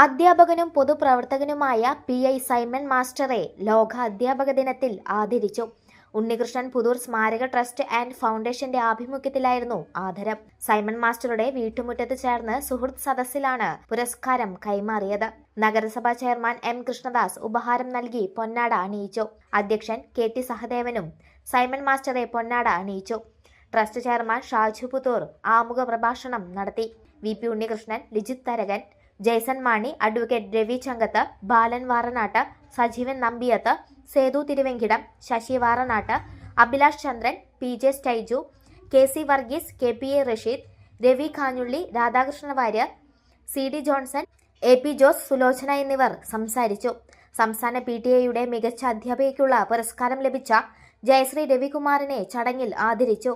അധ്യാപകനും പൊതുപ്രവർത്തകനുമായ P I Simon മാസ്റ്ററെ ലോക അധ്യാപക ദിനത്തിൽ ആദരിച്ചു. ഉണ്ണികൃഷ്ണൻ പുതൂർ സ്മാരക ട്രസ്റ്റ് ആൻഡ് ഫൗണ്ടേഷന്റെ ആഭിമുഖ്യത്തിലായിരുന്നു ആദരം. സൈമൺ മാസ്റ്ററുടെ വീട്ടുമുറ്റത്ത് ചേർന്ന് സുഹൃത്ത് സദസ്സിലാണ് പുരസ്കാരം കൈമാറിയത്. നഗരസഭാ ചെയർമാൻ എം കൃഷ്ണദാസ് ഉപഹാരം നൽകി പൊന്നാട അണിയിച്ചു. അധ്യക്ഷൻ കെ ടി സഹദേവനും സൈമൺ മാസ്റ്ററെ പൊന്നാട അണിയിച്ചു. ട്രസ്റ്റ് ചെയർമാൻ ഷാജു പുത്തൂർ ആമുഖ പ്രഭാഷണം നടത്തി. V P Unnikrishnan Lijith Tharakan Jaison Mani advocate Ravi Changath Balan Varanatt Sajeevan Nambiyath Sethu Thiruvenkitam Sasi Varanatt Abhilash Chandran P J Stiju K C Varghese K P A Rasheed Ravi Kanjulli Radhakrishna Warrier C D Johnson A P Jose Sulochana എന്നിവർ സംസാരിച്ചു. സംസ്ഥാന P T എയുടെ മികച്ച അധ്യാപികയ്ക്കുള്ള പുരസ്കാരം ലഭിച്ച ജയശ്രീ രവികുമാറിനെ ചടങ്ങിൽ ആദരിച്ചു.